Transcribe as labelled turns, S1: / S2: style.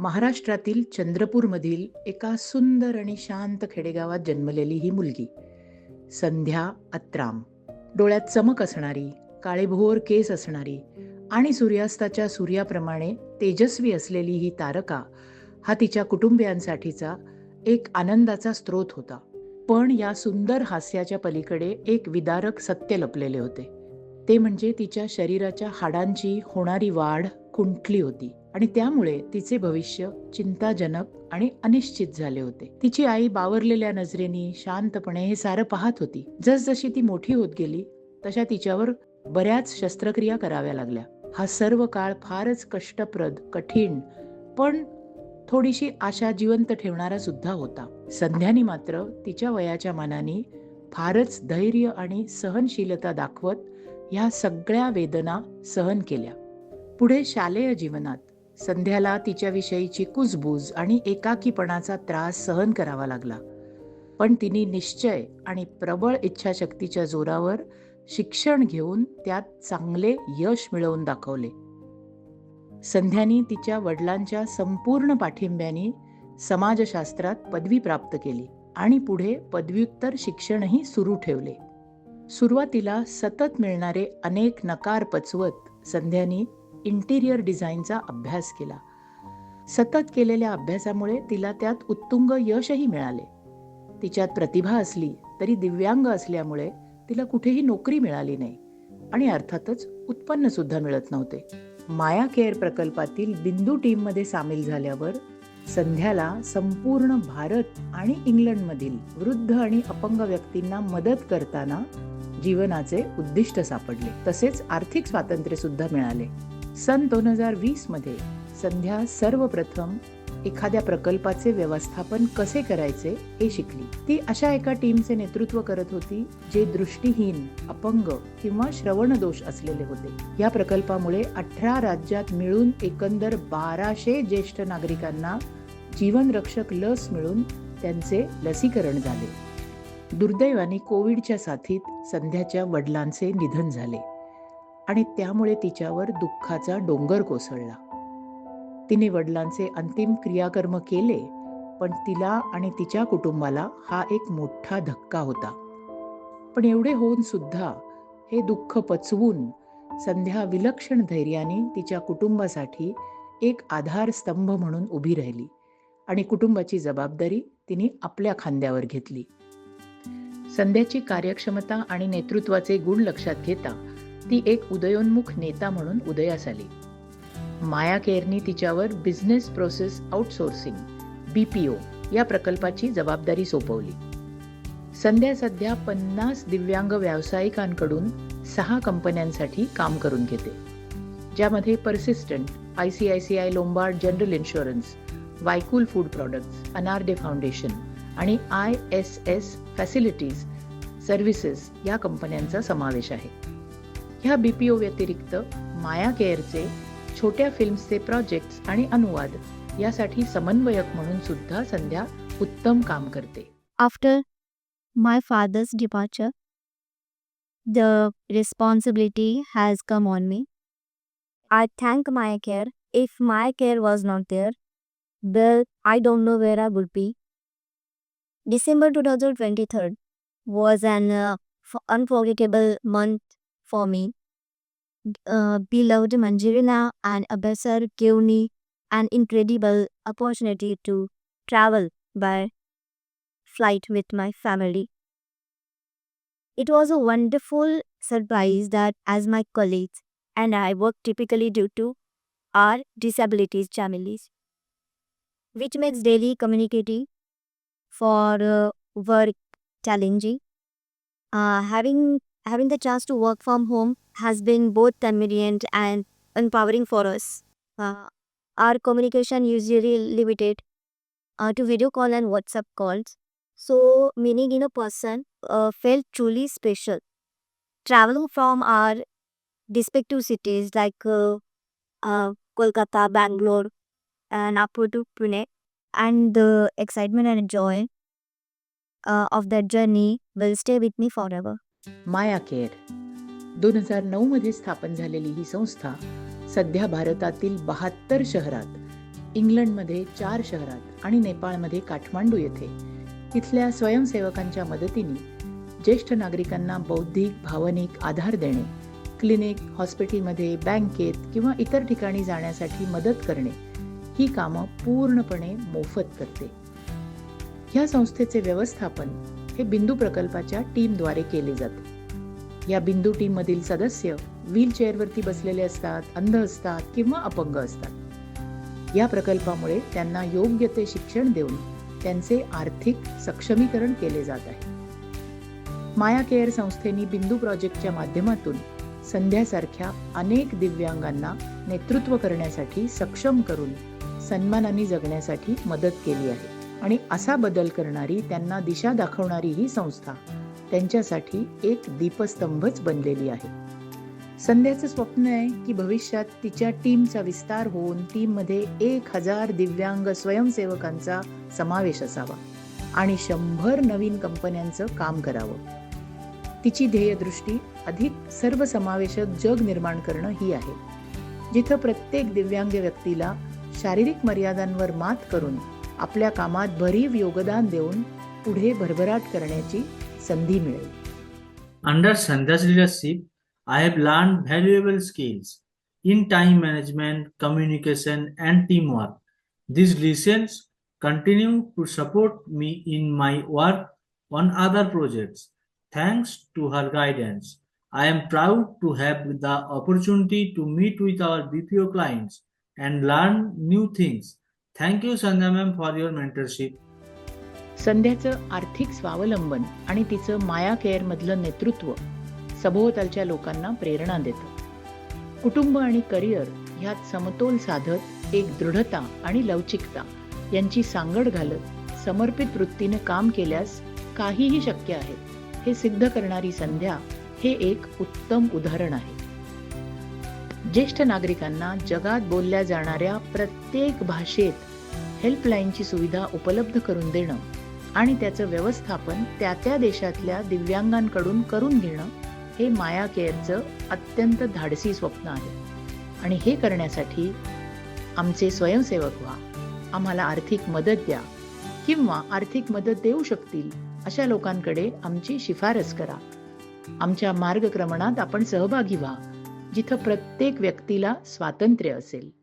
S1: महाराष्ट्रातील चंद्रपूरमधील एका सुंदर आणि शांत खेडेगावात जन्मलेली ही मुलगी संध्या अत्राम. डोळ्यात चमक असणारी काळेभोर केस असणारी आणि सूर्यास्ताच्या सूर्याप्रमाणे तेजस्वी असलेली ही तारका हा तिच्या कुटुंबियांसाठीचा एक आनंदाचा स्रोत होता. पण या सुंदर हास्याच्या पलीकडे एक विदारक सत्य लपलेले होते. ते म्हणजे तिच्या शरीराच्या हाडांची होणारी वाढ खुंटली होती. आणि त्यामुळे तिचे भविष्य चिंताजनक आणि अनिश्चित झाले होते. तिची आई बावरलेल्या नजरेनी शांतपणे हे सारं पाहत होती. जसजशी ती मोठी होत गेली तशा तिच्यावर बऱ्याच शस्त्रक्रिया कराव्या लागल्या. हा सर्व काळ फारच कष्टप्रद कठीण पण थोडीशी आशा जिवंत ठेवणारा सुद्धा होता. संध्यानी मात्र तिच्या वयाच्या मानाने फारच धैर्य आणि सहनशीलता दाखवत ह्या सगळ्या वेदना सहन केल्या. पुढे शालेय जीवनात संध्याला तिच्याविषयीची कुजबूज आणि एकाकीपणाचा त्रास सहन करावा लागला. पण तिने निश्चय आणि प्रबळ इच्छाशक्तीच्या जोरावर शिक्षण घेऊन त्यात चांगले यश मिळवून दाखवले. संध्यानी तिच्या वडिलांच्या संपूर्ण पाठिंब्याने समाजशास्त्रात पदवी प्राप्त केली आणि पुढे पदव्युत्तर शिक्षणही सुरू ठेवले. सुरुवातीला सतत मिळणारे अनेक नकार पचवत संध्यानी इंटिरियर डिझाईनचा अभ्यास केला. सतत केलेल्या अभ्यासामुळे तिला त्यात उत्तुंग यशही मिळाले. तिच्यात प्रतिभा असली तरी दिव्यांग असल्यामुळे तिला कुठेही नोकरी मिळाली नाही आणि अर्थातच उत्पन्न सुद्धा मिळत नव्हते. माया केअर प्रकल्पातील बिंदू टीममध्ये सामील झाल्यावर संध्याला संपूर्ण भारत आणि इंग्लंडमधील वृद्ध आणि अपंग व्यक्तींना मदत करताना जीवनाचे उद्दिष्ट सापडले. तसेच आर्थिक स्वातंत्र्य सुद्धा मिळाले. सन दोन हजार वीसमध्ये संध्या सर्वप्रथम एखाद्या प्रकल्पाचे व्यवस्थापन कसे करायचे हे शिकली. ती अशा एका टीमचे नेतृत्व करत होती जे दृष्टीहीन अपंग किंवा श्रवण दोष असलेले होते. या प्रकल्पामुळे अठरा राज्यात मिळून एकंदर बाराशे ज्येष्ठ नागरिकांना जीवनरक्षक लस मिळून त्यांचे लसीकरण झाले. दुर्दैवाने कोविडच्या साथीत संध्याच्या वडिलांचे निधन झाले. आणि त्यामुळे तिच्यावर दुःखाचा डोंगर कोसळला. तिने वडिलांचे अंतिम क्रियाकर्म केले पण तिला आणि तिच्या कुटुंबाला हा एक मोठा धक्का होता. पण एवढे होऊन सुद्धा हे दुःख पचवून संध्या विलक्षण धैर्याने तिच्या कुटुंबासाठी एक आधारस्तंभ म्हणून उभी राहिली आणि कुटुंबाची जबाबदारी तिने आपल्या खांद्यावर घेतली. संध्याची कार्यक्षमता आणि नेतृत्वाचे गुण लक्षात घेता ती एक उदयोन्मुख नेता म्हणून उदयास आली. माया केअरनी तिच्यावर business process outsourcing B P O या प्रकल्पाची जबाबदारी सोपवली. संध्या सध्या पन्नास दिव्यांग व्यावसायिकांकडून सहा कंपन्यांसाठी काम करून घेते ज्यामध्ये Persistent I C I C I Lombard General Insurance वायकूल food products अनारडे foundation आणि I S S facilities services या कंपन्यांचा समावेश आहे. ह्या बी पी ओ व्यतिरिक्त माया केअरचे छोट्या फिल्म्सचे प्रोजेक्ट्स आणि अनुवाद यासाठी समन्वयक म्हणून सुद्धा संध्या उत्तम काम करते.
S2: After my father's departure the responsibility has come on me I thank my care if my care was not there well I don't know where I would be December two thousand twenty third was an unforgettable month for me. Uh, beloved Manjirina and Abasar gave me an incredible opportunity to travel by flight with my family. It was a wonderful surprise that as my colleagues and I work typically due to our disabilities families, which makes daily communicating for uh, work challenging. Uh, having having the chance to work from home has been both convenient and empowering for us. Uh, our communication usually limited uh, to video call and WhatsApp calls. So, meeting in a person uh, felt truly special. Traveling from our respective cities like uh, uh, Kolkata, Bangalore, and upward to Pune, and the excitement and joy uh, of that journey will stay with me forever.
S1: Maya care दोन हजार नऊ मध्ये स्थापन झालेली ही संस्था सध्या भारतातील बहात्तर शहरात इंग्लंडमध्ये चार शहरात आणि नेपाळमध्ये काठमांडू येथे. तिथल्या स्वयंसेवकांच्या मदतीने ज्येष्ठ नागरिकांना बौद्धिक भावनिक आधार देणे क्लिनिक हॉस्पिटलमध्ये बँकेत किंवा इतर ठिकाणी जाण्यासाठी मदत करणे ही कामं पूर्णपणे मोफत करते. ह्या संस्थेचे व्यवस्थापन हे बिंदू प्रकल्पाच्या टीमद्वारे केले जाते. या बिंदू टीममधील सदस्य व्हीलचेअरवरती बसलेले असतात अंध असतात किंवा अपंग असतात. या प्रकल्पामुळे त्यांना योग्य ते शिक्षण देऊन त्यांचे आर्थिक सक्षमीकरण केले जात आहे. माया केअर संस्थेनी बिंदू प्रोजेक्टच्या माध्यमातून संध्यासारख्या अनेक दिव्यांगांना नेतृत्व करण्यासाठी सक्षम करून सन्मानाने जगण्यासाठी मदत केली आहे. आणि असा बदल करणारी त्यांना दिशा दाखवणारी ही संस्था त्यांच्यासाठी एक दीपस्तंभच बनलेली आहे. संध्याचं स्वप्न आहे की भविष्यात तिच्या टीमचा विस्तार होऊन टीममध्ये एक हजार दिव्यांग स्वयंसेवकांचा समावेश असावा आणि शंभर नवीन कंपन्यांचं काम करावं. तिची ध्येयदृष्टी अधिक सर्वसमावेशक जग निर्माण करणं ही आहे. जिथं प्रत्येक दिव्यांग व्यक्तीला शारीरिक मर्यादांवर मात करून आपल्या कामात भरीव योगदान देऊन पुढे भरभराट करण्याची संधी मिळेल
S3: under संध्यास leadership I have learn valuable skills in time management communication and team work this lessons continue to support me in my work on other projects thanks to her guidance I am proud to have the opportunity to meet with our BPO clients and learn new things thank you Sandhya ma'am for your mentorship
S1: संध्याचं आर्थिक स्वावलंबन आणि तिचं माया केअरमधलं नेतृत्व सभोवतालच्या लोकांना प्रेरणा देतं. कुटुंब आणि करिअर ह्यात समतोल साधत एक दृढता आणि लवचिकता यांची सांगड घालत समर्पित वृत्तीने काम केल्यास काहीही शक्य आहे. हे सिद्ध करणारी संध्या हे एक उत्तम उदाहरण आहे. ज्येष्ठ नागरिकांना जगात बोलल्या जाणाऱ्या प्रत्येक भाषेत हेल्पलाईनची सुविधा उपलब्ध करून देणं आणि त्याचं व्यवस्थापन त्या त्या देशातल्या दिव्यांगांकडून करून घेणं हे माया केअरचं अत्यंत धाडसी स्वप्न आहे. आणि हे करण्यासाठी आमचे स्वयंसेवक व्हा. आम्हाला आर्थिक मदत द्या किंवा आर्थिक मदत देऊ शकतील अशा लोकांकडे आमची शिफारस करा. आमच्या मार्गक्रमणात आपण सहभागी व्हा. जिथं प्रत्येक व्यक्तीला स्वातंत्र्य असेल.